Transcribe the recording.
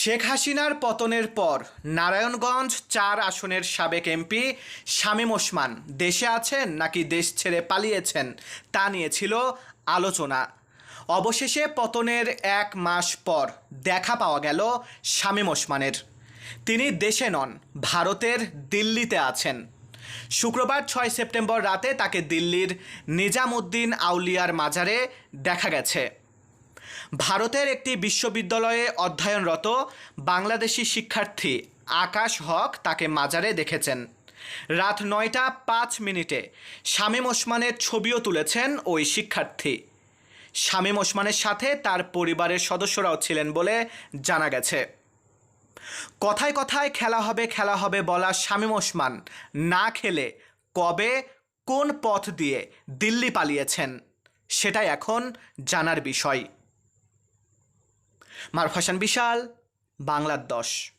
শেখ হাসিনার পতনের পর নারায়ণগঞ্জ চার আসনের সাবেক এমপি শামীম ওসমান দেশে আছেন নাকি দেশ ছেড়ে পালিয়েছেন তা নিয়ে ছিল আলোচনা। অবশেষে পতনের এক মাস পর দেখা পাওয়া গেল শামীম ওসমানের। তিনি দেশে নন, ভারতের দিল্লিতে আছেন। শুক্রবার ছয় সেপ্টেম্বর রাতে তাকে দিল্লির নিজামুদ্দিন আউলিয়ার মাজারে দেখা গেছে। ভারতের একটি বিশ্ববিদ্যালয়ে অধ্যয়নরত বাংলাদেশি শিক্ষার্থী আকাশ হক তাকে মাজারে দেখেছেন। রাত নয়টা পাঁচ মিনিটে শামীম ওসমানের ছবিও তুলেছেন ওই শিক্ষার্থী। শামীম ওসমানের সাথে তার পরিবারের সদস্যরাও ছিলেন বলে জানা গেছে। কথায় কথায় খেলা হবে খেলা হবে বলা শামীম ওসমান না খেলে কবে, কোন পথ দিয়ে দিল্লি পালিয়েছেন, সেটাই এখন জানার বিষয়। মারফাসান বিশাল বাংলার দশ।